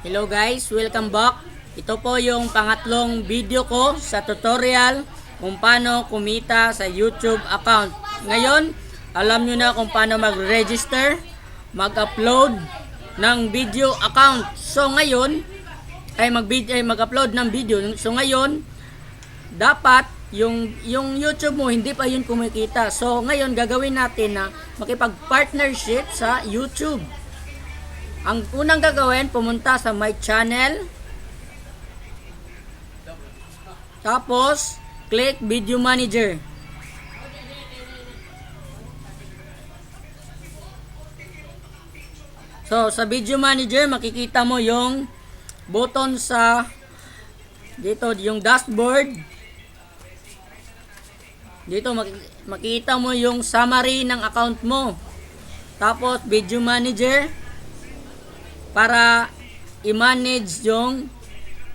Hello guys, welcome back. Ito po yung pangatlong video ko sa tutorial kung paano kumita sa YouTube account. Ngayon, alam nyo na kung paano mag-register, mag-upload ng video account. So ngayon, ay mag mag-upload ng video. So ngayon, dapat yung yung YouTube mo hindi pa yun kumikita. So ngayon gagawin natin na makipag-partnership sa YouTube. Ang unang gagawin, pumunta sa my channel. Tapos, click video manager. So, sa video manager, makikita mo yung button sa dito, yung dashboard. Dito, maki- makikita mo yung summary ng account mo. Tapos, video manager para i-manage yung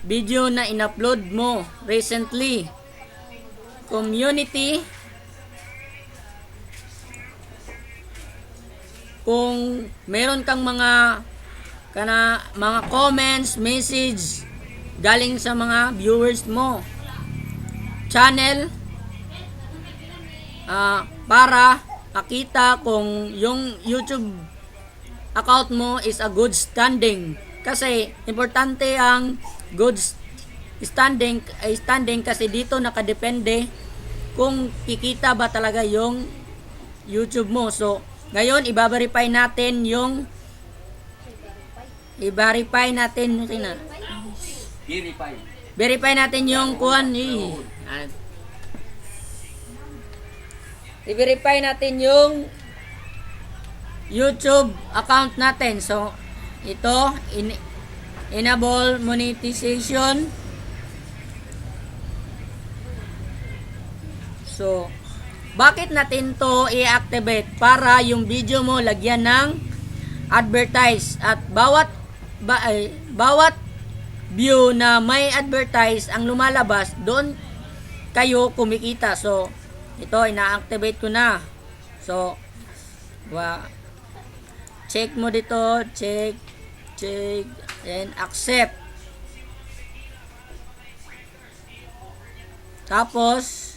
video na in-upload mo recently. Community. Kung meron kang mga kana mga comments, message galing sa mga viewers mo. Channel ah, para makita kung yung YouTube account mo is a good standing. Kasi importante ang good standing ay standing kasi dito nakadepende kung kikita ba talaga yung YouTube mo. So, ngayon i-verify natin yung i-verify natin yung sina. Verify. Verify natin yung kuan. Ah. I-verify natin yung YouTube account natin. So, ito, in, enable monetization. So, bakit natin to i-activate? Para yung video mo lagyan ng advertise. At bawat, ba, ay, bawat view na may advertise ang lumalabas, doon kayo kumikita. So, ito, ina-activate ko na. So, wa, check mo dito, check, check, and accept. Tapos,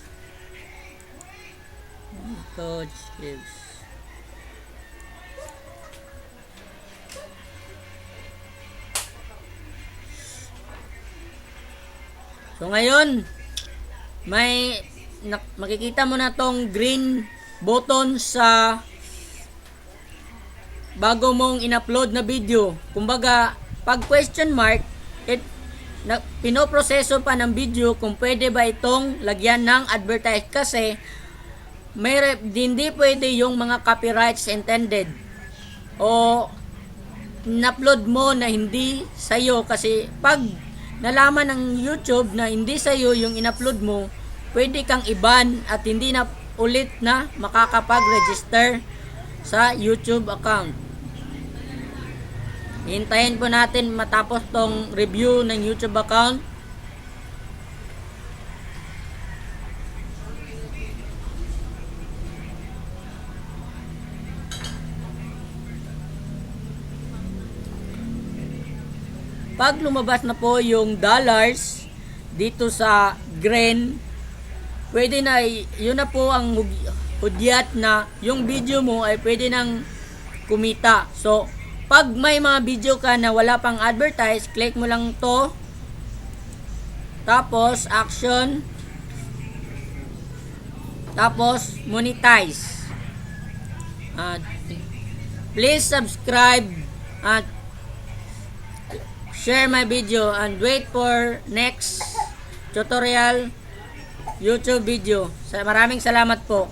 ito, chips. So ngayon, may nak, makikita mo na tong green button sa bago mong in-upload na video. Kumbaga, pag question mark, it, na, pinoproseso pa ng video kung pwede ba itong lagyan ng advertise kasi may hindi pwede yung mga copyrights intended o in-upload mo na hindi sa'yo kasi pag nalaman ng YouTube na hindi sa'yo yung in-upload mo, pwede kang iban at hindi na ulit na makakapag-register sa YouTube account. Hintayin po natin matapos tong review ng YouTube account. Pag lumabas na po yung dollars dito sa green, pwede na, yun na po ang hudyat na yung video mo ay pwede nang kumita. So, pag may mga video ka na wala pang advertise, click mo lang to. Tapos, action. Tapos, monetize. At, please subscribe at share my video and wait for next tutorial YouTube video. Maraming salamat po.